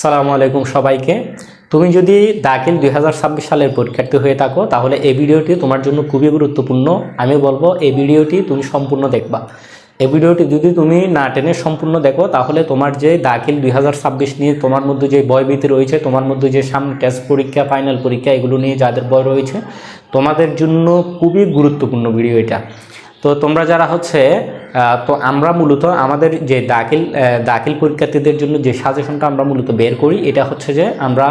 সালামু আলাইকুম সবাইকে। তুমি যদি দাখিল দুই হাজার ছাব্বিশ সালের পরীক্ষার্থী হয়ে থাকো, তাহলে এই ভিডিওটি তোমার জন্য খুবই গুরুত্বপূর্ণ। আমি বলব, এই ভিডিওটি তুমি সম্পূর্ণ দেখবা। এই ভিডিওটি যদি তুমি না টেনে সম্পূর্ণ দেখো, তাহলে তোমার যে দাখিল দুই হাজার ছাব্বিশ নিয়ে তোমার মধ্যে যে ভয়ভীতি রয়েছে, তোমার মধ্যে যে সামনে টেস্ট পরীক্ষা ফাইনাল পরীক্ষা, এগুলো নিয়ে যাদের ভয় রয়েছে, তোমাদের জন্য খুবই গুরুত্বপূর্ণ ভিডিও এটা। তো তোমরা যারা হচ্ছে তো আমরা মূলত আমাদের যে দাখিল দাখিল পরীক্ষার্থীদের জন্য যে সাজেশনটা আমরা মূলত বের করি, এটা হচ্ছে যে আমরা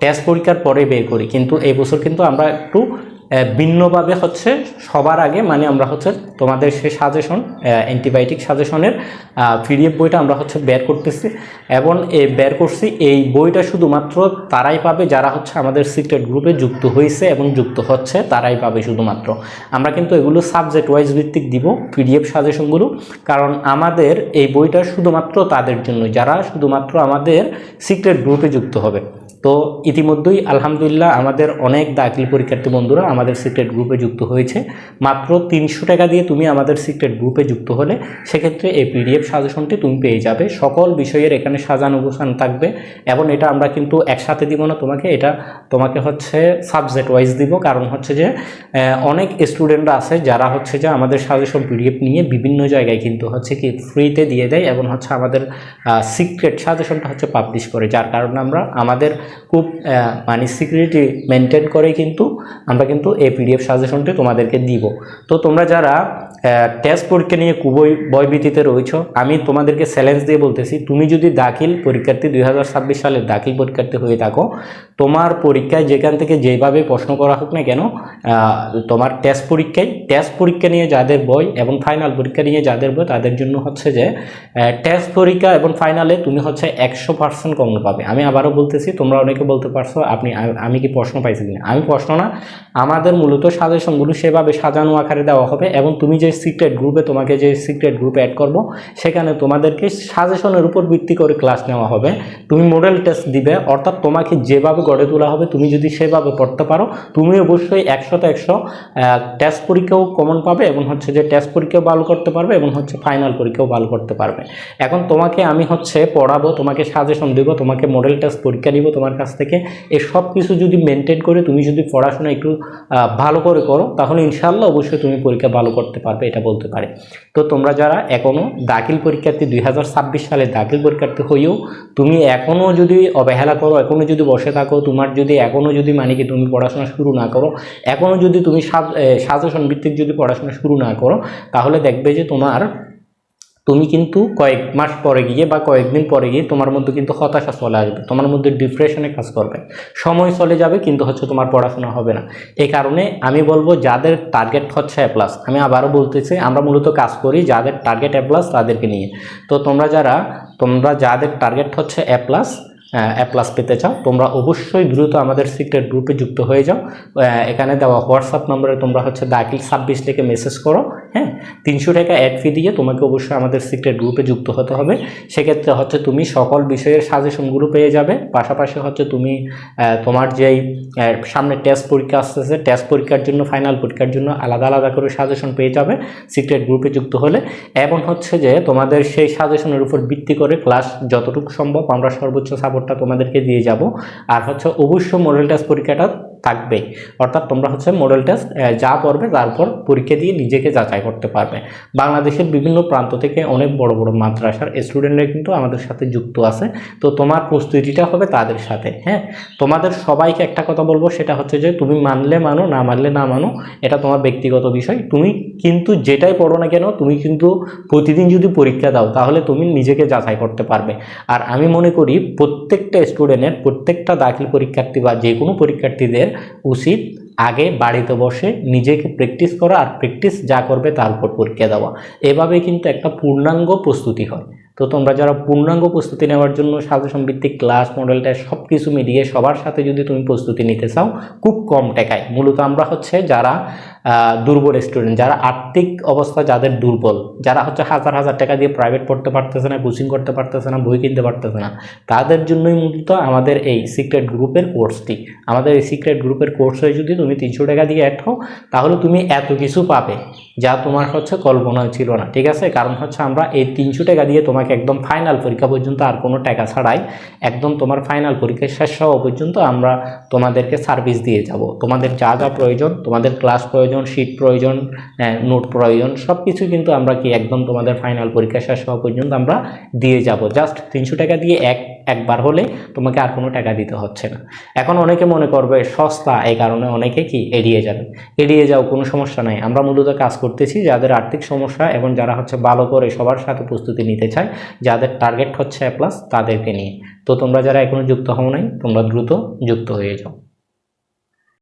টেস্ট পরীক্ষার পরে বের করি। কিন্তু এই বছর কিন্তু আমরা একটু ভিন্নভাবে হচ্ছে সবার আগে মানে আমরা হচ্ছে তোমাদের সেই সাজেশন অ্যান্টিবায়োটিক সাজেশনের পিডিএফ বইটা আমরা হচ্ছে বের করতেছি। এবং এই বের করছি, এই বইটা শুধুমাত্র তারাই পাবে, যারা হচ্ছে আমাদের সিক্রেট গ্রুপে যুক্ত হয়েছে এবং যুক্ত হচ্ছে, তারাই পাবে শুধুমাত্র। আমরা কিন্তু এগুলো সাবজেক্ট ওয়াইজ ভিত্তিক দিব পিডিএফ সাজেশনগুলো কারণ আমাদের এই বইটা শুধুমাত্র তাদের জন্য যারা শুধুমাত্র আমাদের সিক্রেট গ্রুপে যুক্ত হবে। তো ইতিমধ্যেই আলহামদুলিল্লাহ আমাদের অনেক দাখিল পরীক্ষার্থী বন্ধুরা আমাদের সিক্রেট গ্রুপে যুক্ত হয়েছে। মাত্র তিনশো টাকা দিয়ে তুমি আমাদের সিক্রেট গ্রুপে যুক্ত হলে সেক্ষেত্রে এই পিডিএফ সাজেশনটি তুমি পেয়ে যাবে। সকল বিষয়ের এখানে সাজানো গোছানো থাকবে এবং এটা আমরা কিন্তু একসাথে দিব না, তোমাকে এটা তোমাকে হচ্ছে সাবজেক্ট ওয়াইজ দিব। কারণ হচ্ছে যে অনেক স্টুডেন্টরা আছে যারা হচ্ছে যে আমাদের সাজেশন পিডিএফ নিয়ে বিভিন্ন জায়গায় কিন্তু হচ্ছে কি ফ্রিতে দিয়ে দেয় এবং হচ্ছে আমাদের সিক্রেট সাজেশনটা হচ্ছে পাবলিশ করে। যার কারণে আমরা আমাদের খুব মানে সিকিউরিটি মেনটেন করে কিন্তু আমরা কিন্তু এই পিডিএফ সাজেশনটি তোমাদেরকে দিব। তো তোমরা যারা টেস্ট পরীক্ষা নিয়ে খুবই ভয়ভীতিতে রয়েছো, আমি তোমাদেরকে চ্যালেঞ্জ দিয়ে বলতেছি, তুমি যদি দাখিল পরীক্ষার্থী দুই সালের দাখিল পরীক্ষার্থী হয়ে থাকো, তোমার পরীক্ষায় যেখান থেকে যেভাবে প্রশ্ন করা হোক না কেন তোমার টেস্ট পরীক্ষায় টেস্ট পরীক্ষা নিয়ে যাদের বই এবং ফাইনাল পরীক্ষা নিয়ে যাদের বই তাদের জন্য হচ্ছে যে টেস্ট পরীক্ষা এবং ফাইনালে তুমি হচ্ছে একশো পার্সেন্ট কম পাবে। আমি আবারও বলতেছি, তোমরা অনেকে বলতে পারছ, আপনি, আমি কি প্রশ্ন পাইছি কিনা? আমি প্রশ্ন না আমাদের মূলত সাজেশনগুলো সেভাবে সাজানো আকারে দেওয়া হবে এবং তুমি যে সিক্রেট গ্রুপে তোমাকে যে সিক্রেট গ্রুপে অ্যাড করব, সেখানে তোমাদেরকে সাজেশনের উপর ভিত্তি করে ক্লাস নেওয়া হবে। তুমি মডেল টেস্ট দিবে, অর্থাৎ তোমাকে যেভাবে গড়ে তোলা হবে, তুমি যদি সেভাবে পড়তে পারো, তুমি অবশ্যই একশোতে একশো টেস্ট পরীক্ষাও কমন পাবে এবং হচ্ছে যে টেস্ট পরীক্ষাও ভালো করতে পারবে এবং হচ্ছে ফাইনাল পরীক্ষাও ভালো করতে পারবে। এখন তোমাকে আমি হচ্ছে পড়াবো, তোমাকে সাজেশন দেবো, তোমাকে মডেল টেস্ট পরীক্ষা নিব তোমার কাছ থেকে। এই সব কিছু যদি মেনটেন করে, তুমি যদি পড়াশোনা একটু ভালো করে করো, তাহলে ইনশাল্লাহ অবশ্যই তুমি পরীক্ষা ভালো করতে পারবে, এটা বলতে পারে। তো তোমরা যারা এখনও দাখিল পরীক্ষার্থী, দুই হাজার ছাব্বিশ সালে দাখিল পরীক্ষার্থী হয়েও তুমি এখনও যদি অবহেলা করো এখনও যদি বসে থাকো, তোমার যদি এখনও যদি মানে কি তুমি পড়াশোনা শুরু না করো এখনও যদি তুমি সাজেশন ভিত্তিক যদি পড়াশোনা শুরু না করো, তাহলে দেখবে যে তোমার তুমি কিন্তু কয়েক মাস পরে গিয়ে বা কয়েকদিন পরে গিয়ে তোমার মধ্যে কিন্তু হতাশা চলে আসবে, তোমার মধ্যে ডিপ্রেশনে কাজ করবে। সময় চলে যাবে কিন্তু হচ্ছে তোমার পড়াশোনা হবে না। এই কারণে আমি বলব যাদের টার্গেট হচ্ছে এ প্লাস আমি আবারও বলতেছি, আমরা মূলত কাজ করি যাদের টার্গেট এ প্লাস তাদেরকে নিয়ে। তো তোমরা যারা, তোমরা যাদের টার্গেট হচ্ছে এ প্লাস এ প্লাস পেতে চাও, তোমরা অবশ্যই দ্রুত আমাদের সিক্রেট গ্রুপে যুক্ত হয়ে যাও। এখানে দেওয়া হোয়াটসঅ্যাপ নম্বরে তোমরা হচ্ছে দাখিল ছাব্বিশ লিখে মেসেজ করো হ্যাঁ? তিনশো টাকা অ্যাড ফি দিয়ে তোমাকে অবশ্যই আমাদের সিক্রেট গ্রুপে যুক্ত হতে হবে। সেক্ষেত্রে হচ্ছে তুমি সকল বিষয়ের সাজেশনগুলো পেয়ে যাবে। পাশাপাশি হচ্ছে তুমি তোমার যেই সামনে টেস্ট পরীক্ষা আসতেছে টেস্ট পরীক্ষার জন্য ফাইনাল পরীক্ষার জন্য আলাদা আলাদা করে সাজেশন পেয়ে যাবে সিক্রেট গ্রুপে যুক্ত হলে। এবং হচ্ছে যে তোমাদের সেই সাজেশনের উপর ভিত্তি করে ক্লাস যতটুকু সম্ভব আমরা সর্বোচ্চ সাপোর্টটা তোমাদেরকে দিয়ে যাব। আর হচ্ছে অবশ্য মডেল টেস্ট পরীক্ষাটা থাকবে। অর্থাৎ তোমরা হচ্ছে মডেল টেস্ট যা পড়বে তারপর পরীক্ষা দিয়ে নিজেকে যাচাই করতে পারবে। বাংলাদেশের বিভিন্ন প্রান্ত থেকে অনেক বড় বড় মাদ্রাসার স্টুডেন্টরা কিন্তু আমাদের সাথে যুক্ত আছে। তো তোমার প্রস্তুতিটা হবে তাদের সাথে হ্যাঁ? তোমাদের সবাইকে একটা কথা বলব, সেটা হচ্ছে যে তুমি মানলে মানো, না মানলে না মানো, এটা তোমার ব্যক্তিগত বিষয়। তুমি কিন্তু যেটাই পড়ো না কেন, তুমি কিন্তু প্রতিদিন যদি পরীক্ষা দাও, তাহলে তুমি নিজেকে যাচাই করতে পারবে। আর আমি মনে করি প্রত্যেকটা স্টুডেন্টের প্রত্যেকটা দাখিল পরীক্ষার্থী বা যে কোনো পরীক্ষার্থীদের উচিত আগে বাড়িতে বসে নিজেকে প্র্যাকটিস করা আর প্র্যাকটিস যা করবে তার উপর পরীক্ষা দেওয়া। এভাবে কিন্তু একটা পূর্ণাঙ্গ প্রস্তুতি হয়। তো তোমরা যারা পূর্ণাঙ্গ প্রস্তুতি নেওয়ার জন্য সাজেশন ভিত্তিক ক্লাস মডেলটা সব কিছু মিলিয়ে সবার সাথে যদি তুমি প্রস্তুতি নিতে চাও, খুব কম টাকায়। মূলত আমরা হচ্ছে যারা দুর্বল স্টুডেন্ট যারা আর্থিক অবস্থা যাদের দুর্বল, যারা হচ্ছে হাজার হাজার টাকা দিয়ে প্রাইভেট পড়তে পারতেছে না কোচিং করতে পারতেছে না, বই কিনতে পারতেছে না, তাদের জন্যই মূলত আমাদের এই সিক্রেট গ্রুপের কোর্সটি আমাদের এই সিক্রেট গ্রুপের কোর্সে যদি তুমি তিনশো টাকা দিয়ে অ্যাড হও, তাহলে তুমি এত কিছু পাবে, যা তোমার হচ্ছে কল্পনায় ছিল না, ঠিক আছে? কারণ হচ্ছে আমরা এই তিনশো টাকা দিয়ে তোমাকে একদম ফাইনাল পরীক্ষা পর্যন্ত আর কোনো টাকা ছাড়াই, একদম তোমার ফাইনাল পরীক্ষা শেষ হওয়া পর্যন্ত আমরা তোমাদেরকে সার্ভিস দিয়ে যাব। তোমাদের যা যা প্রয়োজন, তোমাদের ক্লাস প্রয়োজন শিট প্রয়োজন নোট প্রয়োজন সব কিছু কিন্তু আমরা কি একদম তোমাদের ফাইনাল পরীক্ষা শেষ হওয়া পর্যন্ত আমরা দিয়ে যাব। জাস্ট তিনশো টাকা দিয়ে এক, একবার হলে তোমাকে আর কোনো টাকা দিতে হচ্ছে না। এখন অনেকে মনে করবে সস্তা, এই কারণে অনেকে কি এড়িয়ে যাবে। এড়িয়ে যাও, কোনো সমস্যা নাই। আমরা মূলত কাজ করতেছি যাদের আর্থিক সমস্যা এবং যারা হচ্ছে ভালো করে সবার সাথে প্রস্তুতি নিতে চায়, যাদের টার্গেট হচ্ছে প্লাস তাদেরকে নিয়ে। তো তোমরা যারা এখনও যুক্ত হও নাই, তোমরা দ্রুত যুক্ত হয়ে যাও।